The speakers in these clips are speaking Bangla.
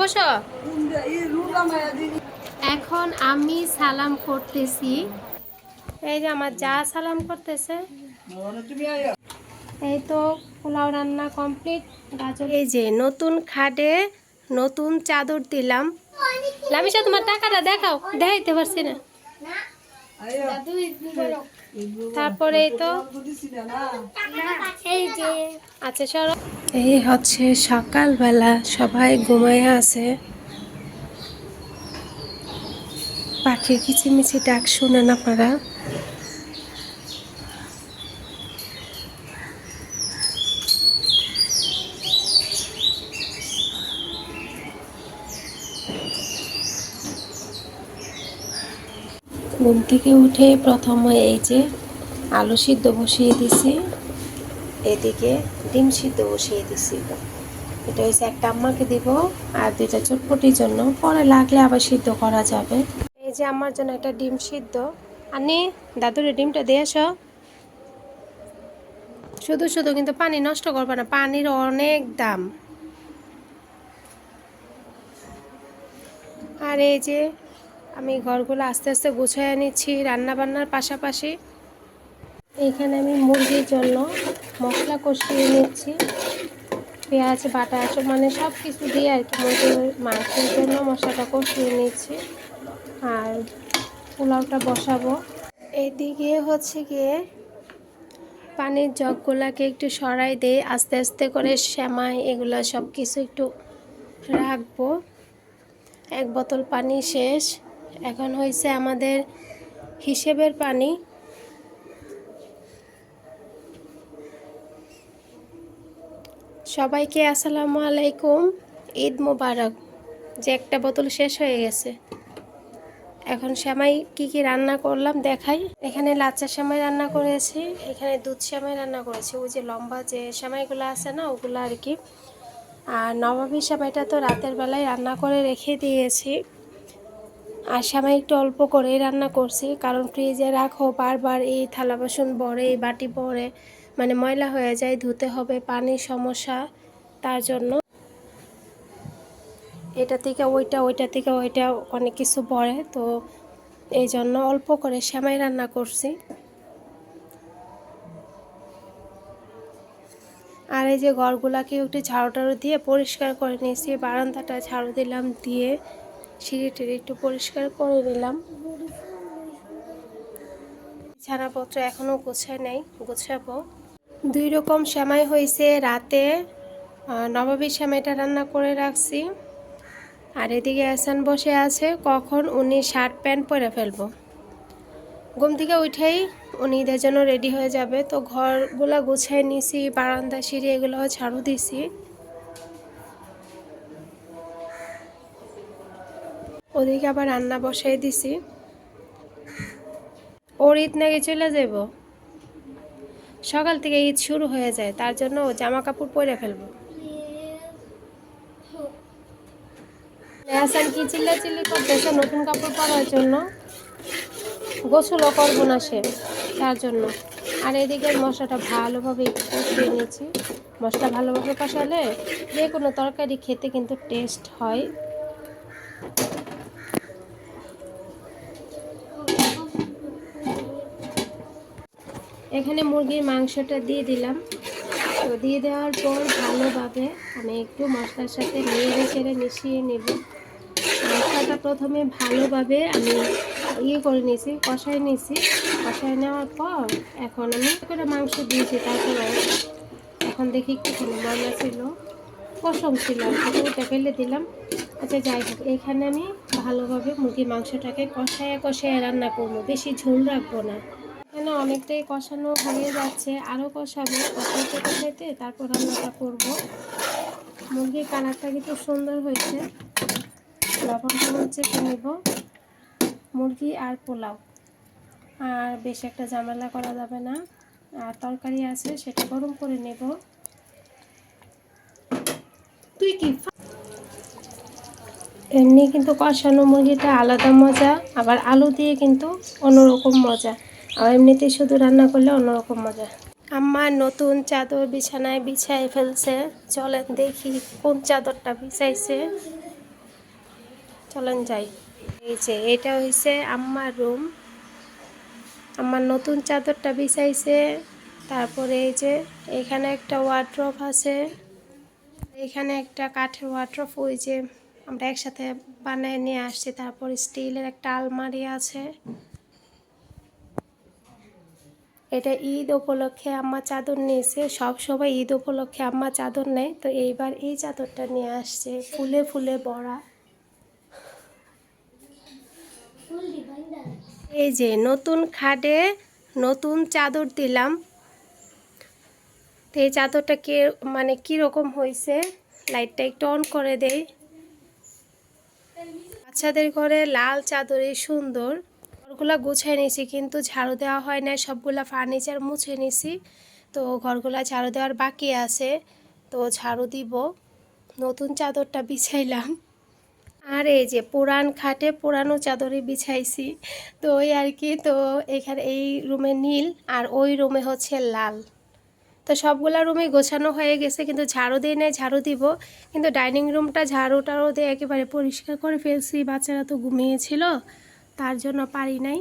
বসো। এখন আমি সালাম করতেছি। এই যে আমার যা সালাম করতেছে। এই তো পোলাও রান্না কমপ্লিট, গাজর। এই যে নতুন খাটে নতুন চাদর দিলাম। তোমার টাকাটা দেখাও। দেখাইতে পারছি না। তারপরে এই তো। আচ্ছা সরো। এই হচ্ছে সকালবেলা সবাই ঘুমায় আছে। পাখির কিচিমিচি ডাক শুনে না আপনারা ঘুম থেকে উঠে প্রথমে এই যে আলু সিদ্ধ বসিয়ে দিছি। এদিকে ডিম সিদ্ধ বসিয়ে দিছি। এটা হচ্ছে একটা আম্মাকে দিব আর দুইটা চটপটির জন্য। পরে লাগলে আবার সিদ্ধ করা যাবে। এই যে আমার জন্য একটা ডিম সিদ্ধ। আনি দাদুরে ডিমটা দিয়ে আসো। শুধু শুধু কিন্তু পানি নষ্ট করবে না, পানির অনেক দাম। আর এই যে আমি ঘরগুলো আস্তে আস্তে গুছিয়ে নিচ্ছি রান্না বান্নার পাশাপাশি। এখানে আমি মুরগির জন্য মশলা কষিয়ে নিচ্ছি। পেঁয়াজ, বাটা মানে সব কিছু দিয়ে আর কি মুরগির মাংসের জন্য মশলাটা কষিয়ে নিচ্ছি। আর পোলাওটা বসাবো। এদিকে হচ্ছে গিয়ে পানির জগগুলাকে একটু সরাই দিয়ে আস্তে আস্তে করে শ্যামাই এগুলো সব কিছু একটু রাখব। এক বোতল পানি শেষ। এখন হয়েছে আমাদের হিসেবের পানি। সবাইকে আসসালামু আলাইকুম, ঈদ মোবারক। যে একটা বোতল শেষ হয়ে গেছে। এখন শ্যামাই কি কি রান্না করলাম দেখাই। এখানে লাচ্চা শ্যামাই রান্না করেছি, এখানে দুধ শ্যামাই রান্না করেছি। ওই যে লম্বা যে শ্যামাইগুলো আছে না, ওগুলো আর কি। আর নবাবী শ্যামাইটা তো রাতের বেলায় রান্না করে রেখে দিয়েছি। আর শ্যামাই একটু অল্প করেই রান্না করছি। কারণ ফ্রিজে রাখো, বারবার এই থালা বাসন বড়ে এই বাটি পড়ে মানে ময়লা হয়ে যায়, ধুতে হবে, পানির সমস্যা, তার জন্য। এটা থেকে ওইটা ওইটা থেকে ওইটা অনেক কিছু পড়ে তো এই জন্য অল্প করে শ্যামাই রান্না করছি। আর এই যে ঘরগুলাকে একটু ঝাড়ু টাড়ু দিয়ে পরিষ্কার করে নিয়েছি, বারান্দাটা ঝাড়ু দিলাম দিয়ে সিঁড়ি টিড়ি একটু পরিষ্কার করে নিলাম। বিছানাপত্র এখনও গোছায় নাই, গোছাবো। দুই রকম সেমাই হয়েছে রাতে। নবাবী সেমাইটা রান্না করে রাখছি। আর এদিকে এসান বসে আছে, কখন উনি শার্ট প্যান্ট পরে ফেলব। ঘুম থেকে উঠেই উনি ঈদের জন্য রেডি হয়ে যাবে। তো ঘরগুলা গুছাই নিছি, বারান্দা সিঁড়ি এগুলো ঝাড়ু দিছি। ওদিকে আবার রান্না বসাই দিছি। ওর ঈদ নাকি চলে যাব সকাল থেকে ঈদ শুরু হয়ে যায়, তার জন্য ও জামা কাপড় পরে ফেলব। কি চিল্লা চিল্লি করতেছে? নতুন কাপড় পরার জন্য? গোসলও করব না সে, তার জন্য। আর এদিকে মশলাটা ভালোভাবে কষিয়ে নিয়েছি। মশলা ভালোভাবে কষালে যে কোনো তরকারি খেতে কিন্তু টেস্ট হয়। এখানে মুরগির মাংসটা দিয়ে দিলাম। তো দিয়ে দেওয়ার পর ভালোভাবে আমি একটু মশলার সাথে নেড়ে চেড়ে মিশিয়ে নেব। মশলাটা প্রথমে ভালোভাবে আমি ইয়ে করে নিয়েছি কষাই নিয়েছি। কষাই নেওয়ার পর এখন আমি করে মাংস দিয়েছি, তারপরে এখন দেখি একটুখানি ময়লা ছিল কষম ছিল ওইটা ফেলে দিলাম। আচ্ছা যাই হোক, এখানে আমি ভালোভাবে মুরগির মাংসটাকে কষায় কষায় রান্না করব, বেশি ঝোল রাখব না। এখানে অনেকটাই কষানো হয়ে যাচ্ছে আরও কষাবো কষাইতে কষাইতে তারপর রান্নাটা করব। মুরগির কালারটা কিন্তু সুন্দর হয়েছে। লবণ টবণ চেপে নেব। মুরগি আর পোলাও। আর বেশ একটা ঝামেলা করা যাবে না। আর তরকারি আছে সেটা গরম করে নেব। তুই কি এমনি কিন্তু কষানো মুরগিটা আলাদা মজা আবার আলু দিয়ে কিন্তু অন্যরকম মজা। আর এমনিতে শুধু রান্না করলে অন্যরকম মজা। আমার নতুন চাদর বিছানায় বিছাই ফেলছে। চলেন দেখি কোন চাদরটা বিছাইছে। চলেন যাই। এই যে, এটা হইছে আম্মার রুম। আমার নতুন চাদরটা বিছাইছে। তারপরে এই যে, এখানে একটা ওয়ার্ড্রপ আছে। এখানে একটা কাঠের ওয়ার্ড্রপ ওই যে আমরা একসাথে বানায় নিয়ে আসছি। তারপর স্টিলের একটা আলমারি আছে। এটা ঈদ উপলক্ষে আম্মা চাদর নিয়েছে। সব সময় ঈদ উপলক্ষে আম্মা চাদর নেয়। তো এইবার এই চাদরটা নিয়ে আসছে ফুলে ফুলে ভরা। এই যে নতুন খাটে নতুন চাদর দিলাম। তো এই চাদরটা কে মানে কীরকম হয়েছে? লাইটটা একটু অন করে দেই। বাচ্চাদের ঘরে লাল চাদরই সুন্দর। ঘরগুলা গুছিয়ে নিয়েছি, কিন্তু ঝাড়ু দেওয়া হয় না সবগুলা ফার্নিচার মুছে নিয়েছি। তো ঘরগুলা ঝাড়ু দেওয়ার বাকি আছে, তো ঝাড়ু দিব। নতুন চাদরটা বিছাইলাম। আর এই যে পুরান খাটে পুরানো চাদরে বিছাইছি। তো ওই আর কি, তো এখানে এই রুমে নীল আর ওই রুমে হচ্ছে লাল। তো সবগুলা রুমে গোছানো হয়ে গেছে, কিন্তু ঝাড়ু দিয়ে নেয় ঝাড়ু দিব। কিন্তু ডাইনিং রুমটা ঝাড়ু টাড়ু দিয়ে একেবারে পরিষ্কার করে ফেলছি, বাচ্চারা তো ঘুমিয়েছিল। তার জন্য পারি নাই।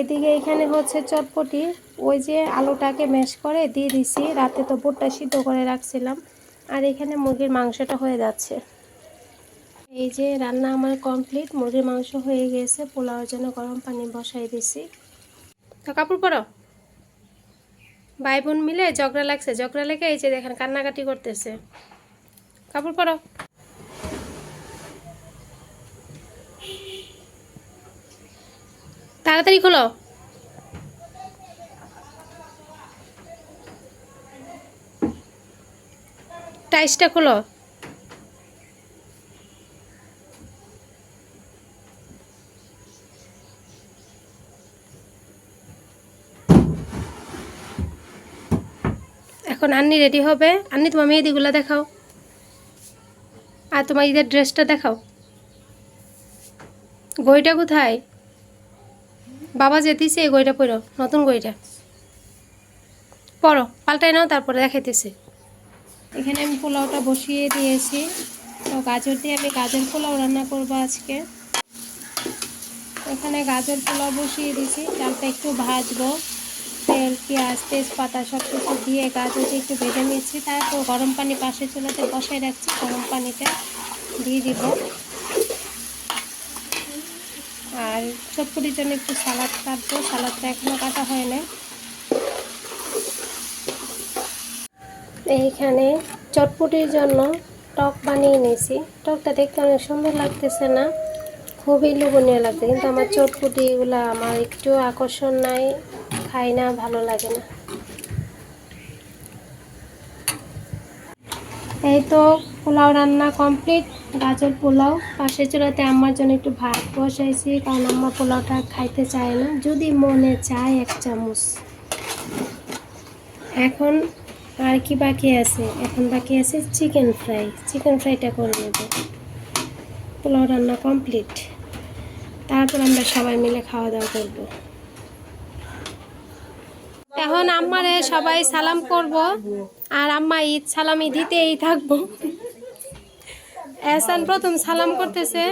এদিকে এখানে হচ্ছে চটপটি। ওই যে আলুটাকে ম্যাশ করে দিয়ে দিছি। রাতে তো বুটটা সিদ্ধ করে রাখছিলাম। আর এখানে মুরগির মাংসটা হয়ে যাচ্ছে। এই যে রান্না আমার কমপ্লিট। মুরগির মাংস হয়ে গেছে। পোলাওর জন্য গরম পানি বসাই দিছি। তো কাপড় পরো। ভাই বোন মিলে ঝগড়া লাগছে। ঝগড়া লেগে এই যে দেখেন কান্নাকাটি করতেছে। কাপড় পরো। তাড়াতাড়ি খোলো। টাইসটা খোলো। এখন আন্নি রেডি হবে। আন্নি, তোমার মেহেদিগুলো দেখাও। আর তোমার ঈদের ড্রেসটা দেখাও। গইটা কোথায়? বাবা যেতেছে এই গইটা পড়ো নতুন গইটা পড়ো পাল্টাই নাও, তারপরে দেখাইতেছে। এখানে আমি পোলাওটা বসিয়ে দিয়েছি। তো গাজর দিয়ে আমি গাজর পোলাও রান্না করব আজকে। এখানে গাজর পোলাও বসিয়ে দিয়েছি চালটা একটু ভাজবো। তেল, পেঁয়াজ, তেজপাতা সব কিছু দিয়ে গাজরটা একটু ভেজে নিচ্ছি। তারপর গরম পানি পাশে চুলাতে বসাই রাখছি, গরম পানিটা দিয়ে দিব। আর চটপটির জন্য একটু সালাদ কাটবো। সালাদটা এখনও কাটা হয় না এইখানে চটপটির জন্য টক বানিয়ে নিয়েছি। টকটা দেখতে অনেক সুন্দর লাগতেছে না? খুবই লোভনীয় লাগছে, কিন্তু আমার চটপটি এগুলো আমার একটু আকর্ষণ নাই, খাই না, ভালো লাগে না। এই তো পোলাও রান্না কমপ্লিট। গাজর পোলাও। পাশের চুলাতে আমার জন্য একটু ভাত বসাইছি, কারণ আম্মা পোলাওটা খাইতে চায় না। যদি মনে চায় এক চামচ। এখন আর কি বাকি আছে? এখন বাকি আছে চিকেন ফ্রাই। চিকেন ফ্রাইটা করে নেব। পোলাও রান্না কমপ্লিট। তারপর আমরা সবাই মিলে খাওয়া দাওয়া করব। এখন আম্মারে সবাই সালাম করব। আর আম্মা ঈদ সালামি দিতেই থাকব। এহসান প্রথম সালাম করতেছে।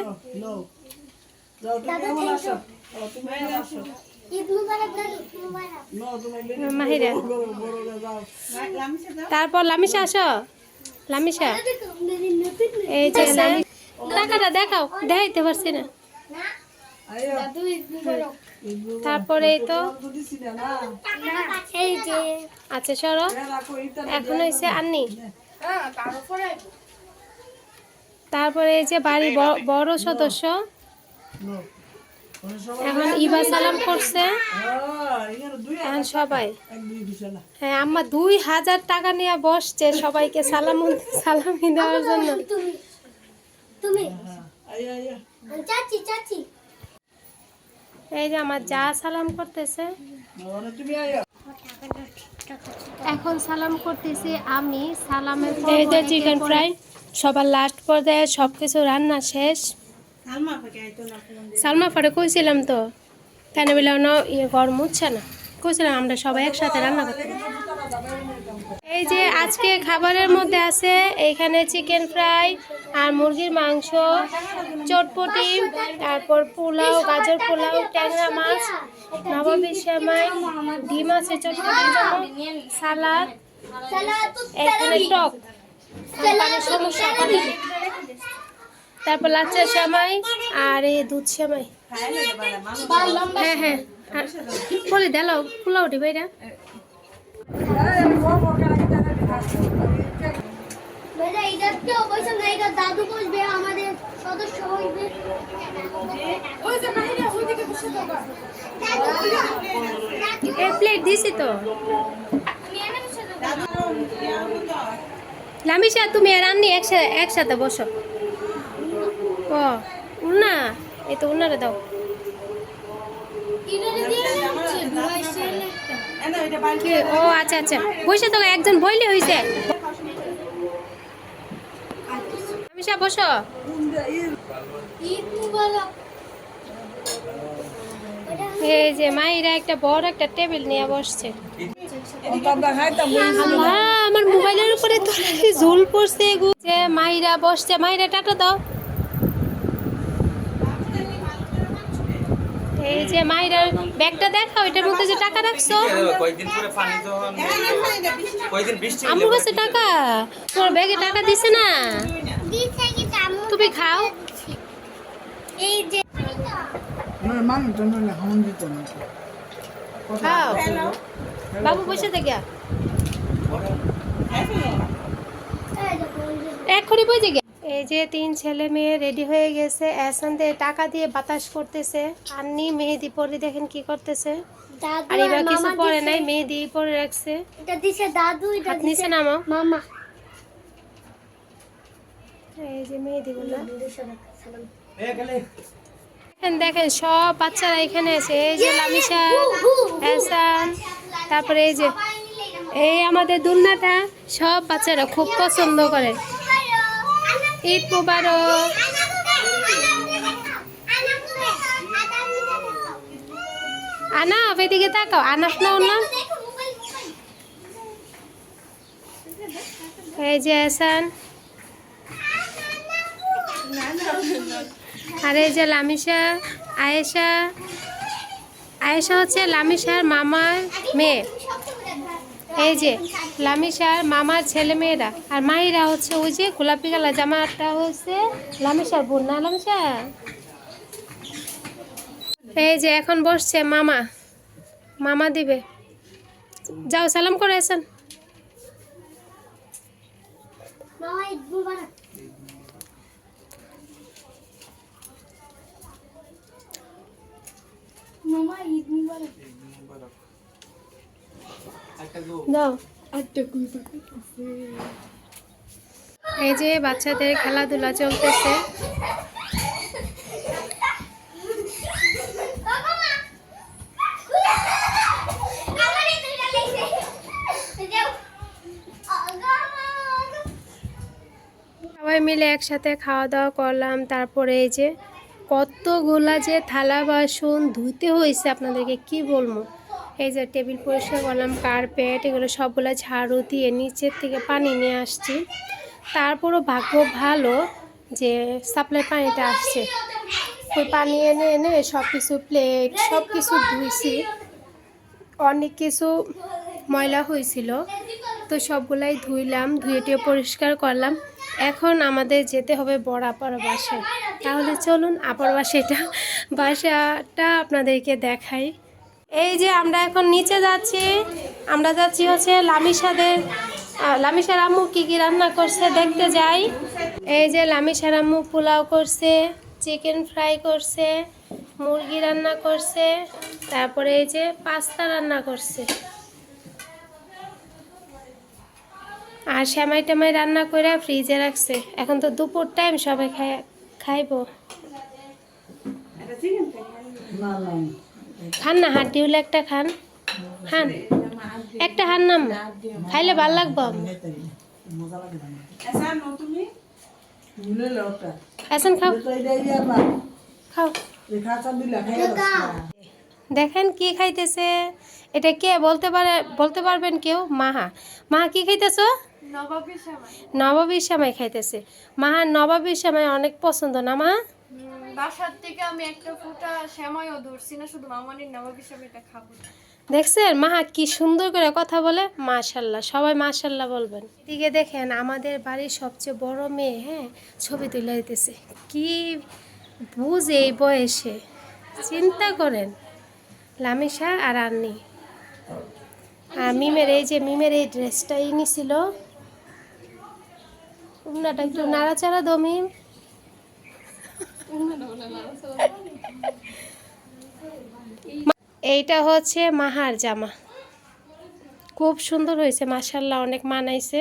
মাহিরা। তারপর লামিশা আসো। লামিশা এই যে টাকাটা দেখাও দেখাইতে পারছি না। তারপরে এই তো এই যে আচ্ছা সরো। এখন হয়েছে আন্নি। তারপরে এই যে বাড়ি ব- বড়। সদস্য। এখন ইবা সালাম করছে। এখন সবাই। হ্যাঁ আমার দুই হাজার টাকা নিয়ে বসছে সবাইকে সালাম সালামি দেওয়ার জন্য। তুমি তুমি চাচি চাচি। এই যে আমার যা সালাম করতেছে। এখন সালাম করতেছি আমি। সালামের এই যে চিকেন ফ্রাই সবার লাস্ট পর্যায়ে সব কিছু রান্না শেষ। সালমা ফারে কইছিলাম তো কেন বলে ইয়ে গরম হচ্ছে না। কইছিলাম আমরা সবাই একসাথে রান্না করতে এই যে আজকে খাবারের মধ্যে আছে এইখানে চিকেন ফ্রাই আর মুরগির মাংস চটপটি তারপর পোলাও গাজর পোলাও ট্যাংরা মাছ নবাবি সেমাই ডিম আছে চটপটির জন্য সালাদ এখানে টক। তারপর লাচ্চা সেমাই আর এই দুধ সেমাই হ্যাঁ হ্যাঁ বলে দিলাও পোলাও দাদু বসবে আমাদের সদস্য হইবে প্লেট দিছি তো লামিশা তুমি আর আননি একসাথে একসাথে বসো। ও, উন্না, এই তো উন্নারে দাও। ও আচ্ছা আচ্ছা। বসে তো একজন বইলে হয়েছে লামিশা বসো। ঈদ মুবারক এই যে মাইরা একটা বড় একটা টেবিল নিয়ে বসছে। আমার মোবাইলের উপরে তো ঝুল পড়ছে। যে মাইরা বসছে মাইরা টাটা দাও। এই যে মাইরার ব্যাগটা দেখাও এটার মধ্যে যে টাকা রাখছো। আমার কাছে টাকা? তোমার ব্যাগে টাকা দিছে না? তুমি খাও। এই যে আমার মানুষ জন্য হামন দিত না বাবু বসে থেকে। এই যে এক্ষুনি বুঝে গে এই যে তিন ছেলে মেয়ে রেডি হয়ে গেছে। এসানতে টাকা দিয়ে বাতাস করতেছে। আন্নি মেহেদি পরে দেখেন কি করতেছে। আর আর এবার কিছু পরে নাই মেহেদি পরে রাখছে। এটা দিছে দাদু এটা দিছে নিচে নামো মামা। এই যে মেহেদি গুলো এ গেলে দেখেন সব বাচ্চারা এখানে আছে। এই যে লামিশা এসান তারপরে এই যে এই আমাদের দুলনাটা সব বাচ্চারা খুব পছন্দ করে। ঈদ মুবারক। আনাফ এদিকে তাকাও। আনাফ না। না এই যে এসান আর এই যে লামিশা আয়েশা আয়েশা হচ্ছে লামিশার মামার মেয়ে। এই যে লামিশার মামার ছেলে মেয়েরা। আর মাহিরা হচ্ছে ওই যে গোলাপি কালার জামাটা হচ্ছে লামিশার বোন, না লামিশা এই যে, এখন বসছে মামা। মামা দিবে। যাও, সালাম করে আসেন। মামা এই যে বাচ্চাদের খেলাধুলা চলতেছে। সবাই মিলে একসাথে খাওয়া দাওয়া করলাম তারপরে এই যে কতগুলা যে থালা বাসন ধুতে হয়েছে আপনাদেরকে কি বলব? এই যে টেবিল পরিষ্কার করলাম, কার্পেট, এগুলো সবগুলো ঝাড়ু দিয়ে নিচের থেকে পানি নিয়ে আসছি। তারপরও ভাগ্য ভালো যে সাপ্লাই পানিটা আসছে। ওই পানি এনে এনে সব কিছু প্লেট সব কিছু ধুইছি। অনেক কিছু ময়লা হয়েছিল তো সবগুলাই ধুইলাম, ধুয়ে পরিষ্কার করলাম। এখন আমাদের যেতে হবে বড় আপার বাসায়। তাহলে চলুন আপার বাসাটা বাসাটা আপনাদেরকে দেখাই। এই যে আমরা এখন নিচে যাচ্ছি, আমরা যাচ্ছি হচ্ছে লামিসাদের লামিসার আম্মু কী কী রান্না করছে দেখতে যাই। এই যে লামিসার আম্মু পোলাও করছে চিকেন ফ্রাই করছে, মুরগি রান্না করছে, তারপরে এই যে পাস্তা রান্না করছে। আর শ্যামাই টামাই রান্না করে ফ্রিজে রাখছে। এখন তো দুপুর টাইম সবাই খাই খাইবো। খান না হাড্ডি হলে একটা খান। খান। একটা খান নাম। খাইলে ভালো লাগবো। মজা লাগে না তুলে লটা এখন খাও। খাও। দেখেন কি খাইতেছে। এটা কে? বলতে পারে বলতে পারবেন কেউ? মাহা। মাহা, কি খাইতেছো? নবাবের সময় নবাবীর সামাই খাইতেছে। মাহা নবাবীর সামাই অনেক পছন্দ না মা বাসার থেকে আমি একটা ফুটা শ্যামাইও ধরছি না শুধু মামানির নবাবের সময়টা খাব। দেখছেন মাহা কি সুন্দর করে কথা বলে? মাশাল্লাহ সবাই মাশাল্লাহ বলবেন। এদিকে দেখেন আমাদের বাড়ির সবচেয়ে বড় মেয়ে হ্যাঁ ছবি তুলে দিতেছে। কি বুঝে এই বয়সে? চিন্তা করেন লামিশা আর আন্নি। আর মিমের এই যে মিমের এই ড্রেসটাই নিছিল। উনাটা একটু নাড়াচাড়া দমিন এইটা হচ্ছে মাহার জামা। খুব সুন্দর হয়েছে মাসাল্লাহ অনেক মানাইছে।